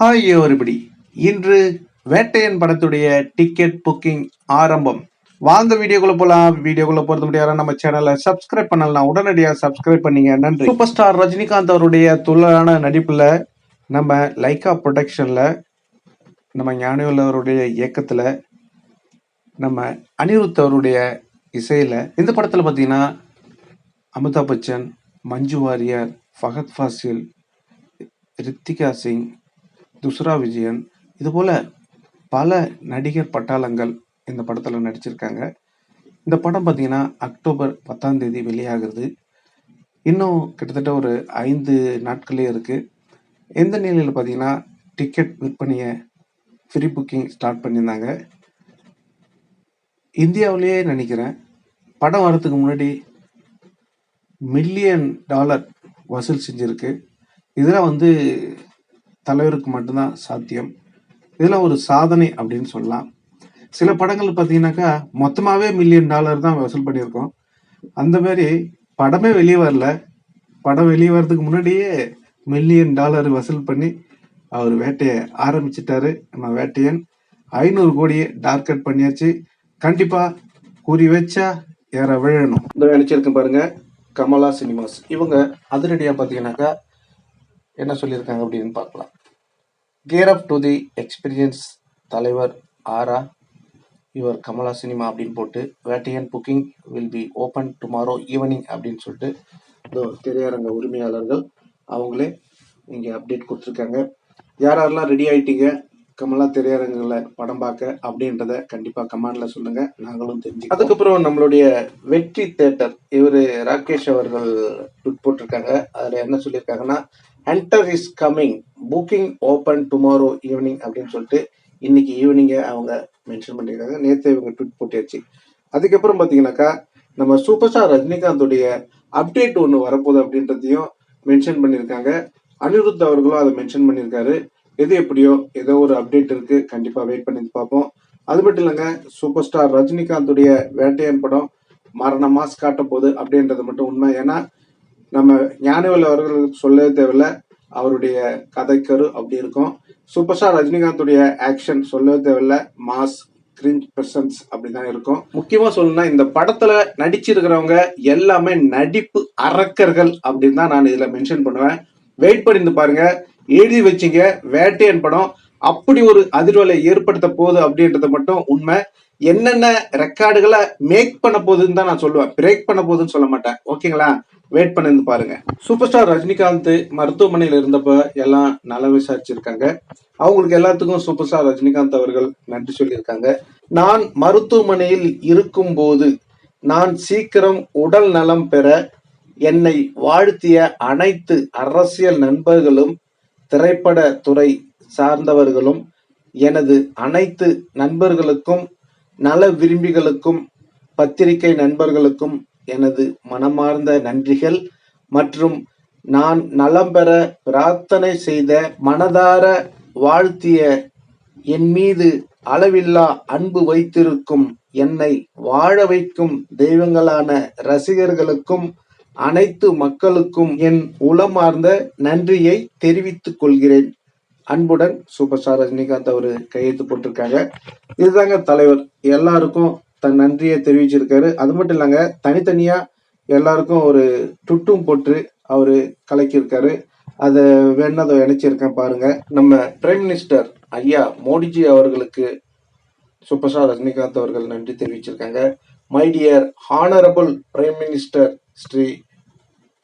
Hi everybody இன்று வேட்டையன் படத்துடைய ticket booking ஆரம்பம். வாழ்ந்த வீடியோக்குள்ள போலாம். வீடியோக்குள்ள போறது முடியாது நம்ம சேனலை சப்ஸ்கிரைப் பண்ணலாம் உடனடியாக சப்ஸ்கிரைப் பண்ணீங்க. நன்றி. சூப்பர் ஸ்டார் ரஜினிகாந்த் அவருடைய துள்ளலான நடிப்புல நம்ம லைக்கா ப்ரொடக்ஷன்ல நம்ம ஞானியுள்ளவருடைய இயக்கத்தில் இயக்கத்துல நம்ம அனிருத் அவருடைய இசையில இந்த படத்துல பாத்தீங்கன்னா அமிதாப் பச்சன் மஞ்சு வாரியர் ஃபகத் ஃபாசில் ரித்திகா சிங் துஸ்ரா விஜயன். இது போல பல நடிகர் பட்டாளங்கள் இந்த படத்தில் நடிச்சிருக்காங்க. இந்த படம் பார்த்தீங்கன்னா அக்டோபர் பத்தாம் தேதி வெளியாகிறது இன்னும் கிட்டத்தட்ட ஒரு ஐந்து நாட்களே இருக்குது எந்த நிலையில் பார்த்தீங்கன்னா டிக்கெட் விற்பனையை ஃப்ரீ புக்கிங் ஸ்டார்ட் பண்ணியிருந்தாங்க. இந்தியாவிலேயே நினைக்கிறேன் படம் வரதுக்கு முன்னாடி மில்லியன் டாலர் வசூல் செஞ்சிருக்கு. இதெல்லாம் வந்து தலைவருக்கு மட்டும்தான் சாத்தியம். இதெல்லாம் ஒரு சாதனை அப்படின்னு சொல்லலாம். சில படங்கள் பார்த்தீங்கன்னாக்கா மொத்தமாகவே மில்லியன் டாலர் தான் வசூல் பண்ணியிருக்கோம். அந்த மாதிரி படமே வெளியே வரல. படம் வெளியே வர்றதுக்கு முன்னாடியே மில்லியன் டாலர் வசூல் பண்ணி அவர் வேட்டையை ஆரம்பிச்சிட்டாரு. நம்ம வேட்டையன் ஐநூறு கோடியை டார்கெட் பண்ணியாச்சு. கண்டிப்பா கூறி வச்சா ஏற விழணும். இந்த நினைச்சிருக்கேன் பாருங்க கமலா சினிமாஸ். இவங்க அதிரடியா பார்த்தீங்கன்னாக்கா என்ன சொல்லியிருக்காங்க அப்படின்னு பார்க்கலாம். Gear up to the experience தலைவர் ஆரா. யுவர் கமலா சினிமா அப்படின்னு போட்டு Vettaiyan booking will be open tomorrow evening அப்படின்னு சொல்லிட்டு திரையரங்க உரிமையாளர்கள் அவங்களே இங்கே அப்டேட் கொடுத்துருக்காங்க. யார் யாரெல்லாம் ரெடி ஆயிட்டீங்க? கமலா திரையரங்கில் படம் பார்க்க அப்படின்றத கண்டிப்பாக கமாண்டில் சொல்லுங்கள் நாங்களும் தெரிஞ்சு அதுக்கப்புறம் நம்மளுடைய வெற்றி தேட்டர் இவர் ராகேஷ் அவர்கள் ட்வீட் போட்டிருக்காங்க. அதில் என்ன சொல்லியிருக்காங்கன்னா hunter is coming booking open tomorrow evening அப்படின்னு சொல்லிட்டு இன்னைக்கு ஈவினிங்க அவங்க மென்ஷன் பண்ணியிருக்காங்க. நேற்று இவங்க ட்விட் போட்டியாச்சு அதுக்கப்புறம் பார்த்தீங்கன்னாக்கா நம்ம சூப்பர் ஸ்டார் ரஜினிகாந்துடைய அப்டேட் ஒன்று வரப்போகுது அப்படின்றதையும் மென்ஷன் பண்ணியிருக்காங்க. அனிருத் அவர்களும் அதை மென்ஷன் பண்ணியிருக்காரு. எது எப்படியோ ஏதோ ஒரு அப்டேட் இருக்கு. கண்டிப்பாக வெயிட் பண்ணி பார்ப்போம். அது மட்டும் இல்லைங்க சூப்பர் ஸ்டார் ரஜினிகாந்துடைய வேட்டையன் படம் மரண மாஸ் காட்ட போகுது அப்படின்றது மட்டும் உண்மை. ஏன்னா நம்ம ஞானவேல் அவர்களுக்கு சொல்லவே தேவையில்ல. அவருடைய கதைக்கரு அப்படி இருக்கும். சூப்பர் ஸ்டார் ரஜினிகாந்துடைய ஆக்ஷன் சொல்லவே தேவையில்ல. மாஸ் கிரிஞ்ச் பிரசன்ஸ் அப்படிதான் இருக்கும். முக்கியமா சொல்லணும்னா இந்த படத்துல நடிச்சிருக்கிறவங்க எல்லாமே நடிப்பு அரக்கர்கள் அப்படின்னு தான் நான் இதுல மென்ஷன் பண்ணுவேன். வெயிட் பண்ணி பாருங்க. எழுதி வச்சிங்க. வேட்டையன் படம். அப்படி ஒரு அதிர்வலை ஏற்படுத்த போகுது அப்படின்றது மட்டும் உண்மை. என்னென்ன ரெக்கார்டுகளை மேக் பண்ண போகுதுன்னு தான் நான் சொல்லுவேன். பிரேக் பண்ண போகுதுன்னு சொல்ல மாட்டேன். ஓகேங்களா வெயிட் பண்ணிருந்து பாருங்க. சூப்பர் ஸ்டார் ரஜினிகாந்த் மருத்துவமனையில் இருந்தப்ப எல்லாம் நல்லா விசாரிச்சிருக்காங்க. அவங்களுக்கு எல்லாத்துக்கும் சூப்பர் ஸ்டார் ரஜினிகாந்த் அவர்கள் நன்றி சொல்லியிருக்காங்க. நான் மருத்துவமனையில் இருக்கும் போது நான் சீக்கிரம் உடல் நலம் பெற என்னை வாழ்த்திய அனைத்து அரசியல் நண்பர்களும் திரைப்பட துறை சார்ந்தவர்களும் எனது அனைத்து நண்பர்களுக்கும் நல விரும்பிகளுக்கும் பத்திரிகை நண்பர்களுக்கும் எனது மனமார்ந்த நன்றிகள். மற்றும் நான் நலம் பெற பிரார்த்தனை செய்த மனதார வாழ்த்திய என் மீது அளவில்லா அன்பு வைத்திருக்கும் என்னை வாழ வைக்கும் தெய்வங்களான ரசிகர்களுக்கும் அனைத்து மக்களுக்கும் என் உளமார்ந்த நன்றியை தெரிவித்துக் கொள்கிறேன். அன்புடன் சூப்பர் ஸ்டார் ரஜினிகாந்த் அவர் கையெழுத்து போட்டிருக்காங்க. இதுதாங்க தலைவர். எல்லாருக்கும் தன் நன்றியை தெரிவிச்சிருக்காரு. அது மட்டும் இல்லைங்க தனித்தனியா எல்லாருக்கும் ஒரு டுட்டும் போட்டு அவரு கலக்கியிருக்காரு. அதை வேணா அதை இணைச்சிருக்கேன் பாருங்க. நம்ம பிரைம் மினிஸ்டர் ஐயா மோடிஜி அவர்களுக்கு சூப்பர் ஸ்டார் ரஜினிகாந்த் அவர்கள் நன்றி தெரிவிச்சிருக்காங்க. My dear honourable prime minister Shri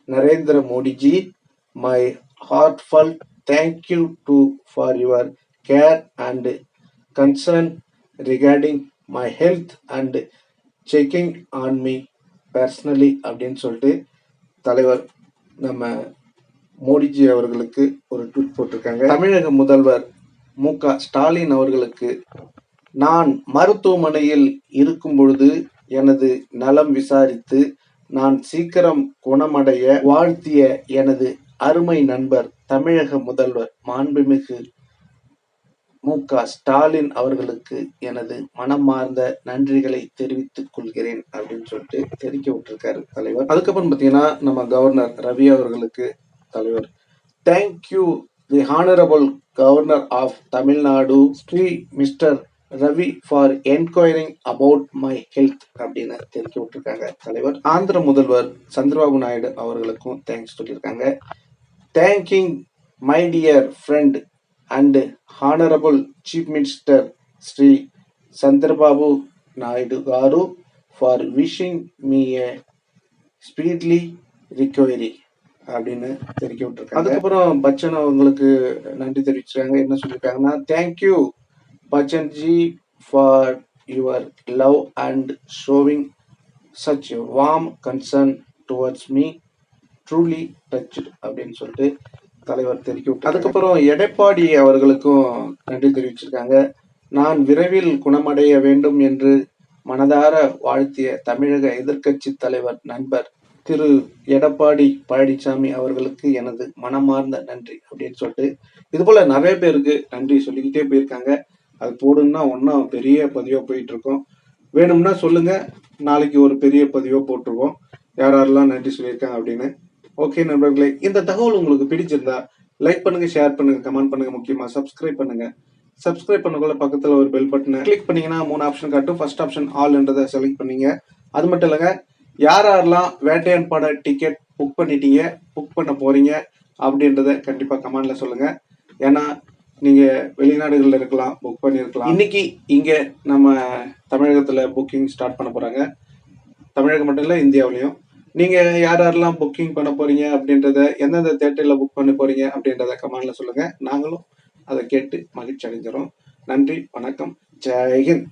Narendra Modiji my heartfelt thank you to for your care and concern regarding my health and checking on me personally அப்படின்னு சொல்லிட்டு தலைவர் நம்ம மோடிஜி அவர்களுக்கு ஒரு ட்வீட் போட்டிருக்காங்க. தமிழக முதல்வர் மு க ஸ்டாலின் அவர்களுக்கு நான் மருத்துவமனையில் இருக்கும் பொழுது எனது நலம் விசாரித்து நான் சீக்கிரம் குணமடைய வாழ்த்திய எனது அருமை நண்பர் தமிழக முதல்வர் மாண்புமிகு மு க ஸ்டாலின் அவர்களுக்கு எனது மனமார்ந்த நன்றிகளை தெரிவித்துக் கொள்கிறேன் அப்படின்னு சொல்லிட்டு தெரிவிக்க விட்டுருக்காரு தலைவர். அதுக்கப்புறம் பார்த்தீங்கன்னா நம்ம கவர்னர் ரவி அவர்களுக்கு தலைவர். Thank you the honourable governor of Tamil Nadu Shri mister Ravi for enquiring about my health அப்படின்னு தெரிவிக்க விட்டுருக்காங்க தலைவர். ஆந்திர முதல்வர் சந்திரபாபு நாயுடு அவர்களுக்கும் தேங்க்ஸ் சொல்லியிருக்காங்க. Thanking my dear friend and honourable chief minister Shri Chandrababu Naidu garu for wishing me a speedy recovery அப்படின்னு தெரிவிக்க விட்டுருக்காங்க அதுக்கப்புறம் பச்சன் அவங்களுக்கு நன்றி தெரிவிச்சிருக்காங்க. என்ன சொல்லியிருக்காங்கன்னா thank you Bachchan ji for your love and showing such warm concern towards me truly touch அப்படின்னு சொல்லிட்டு தலைவர் தெரிவிக்க அதுக்கப்புறம் எடப்பாடி அவர்களுக்கும் நன்றி தெரிவிச்சிருக்காங்க. நான் விரைவில் குணமடைய வேண்டும் என்று மனதார வாழ்த்திய தமிழக எதிர்க்கட்சி தலைவர் நண்பர் திரு எடப்பாடி பழனிசாமி அவர்களுக்கு எனது மனமார்ந்த நன்றி அப்படின்னு சொல்லிட்டு இது போல நிறைய பேருக்கு நன்றி சொல்லிக்கிட்டே போயிருக்காங்க. அது போடுன்னா ஒன்றா பெரிய பதிவாக போயிட்டு இருக்கோம் வேணும்னா சொல்லுங்க நாளைக்கு ஒரு பெரிய பதிவாக போட்டுருவோம். யார் யாரெல்லாம் நன்றி சொல்லியிருக்காங்க அப்படின்னு. ஓகே நண்பர்களே இந்த தகவல் உங்களுக்கு பிடிச்சிருந்தா லைக் பண்ணுங்க ஷேர் பண்ணுங்க கமெண்ட் பண்ணுங்க முக்கியமா சப்ஸ்கிரைப் பண்ணுங்க. சப்ஸ்கிரைப் பண்ணக்குள்ள பக்கத்துல ஒரு பெல் பட்டனை கிளிக் பண்ணீங்கன்னா மூணு ஆப்ஷன் காட்டும். ஃபர்ஸ்ட் ஆப்ஷன் ஆல்ன்றதை செலக்ட் பண்ணீங்க. அது மட்டும் இல்லைங்க யார் யாரெல்லாம் வேட்டையான் பட டிக்கெட் புக் பண்ணிட்டீங்க புக் பண்ண போறீங்க அப்படின்றத கண்டிப்பா கமெண்ட்ல சொல்லுங்க. ஏன்னா நீங்க வெளிநாடுகள்ல இருக்கலாம் புக் பண்ணியிருக்கலாம் இன்னைக்கு இங்க நம்ம தமிழகத்துல புக்கிங் ஸ்டார்ட் பண்ண போறாங்க. தமிழகம் மட்டும் இல்லை இந்தியாவிலையும். நீங்க யார் யாரெல்லாம் புக்கிங் பண்ண போறீங்க அப்படின்றத எந்தெந்த தேட்டரில் புக் பண்ண போறீங்க அப்படின்றத கமெண்ட்ல சொல்லுங்க. நாங்களும் அதை கேட்டு மகிழ்ச்சி அடைஞ்சிடும் நன்றி வணக்கம். ஜெய்ஹிந்த்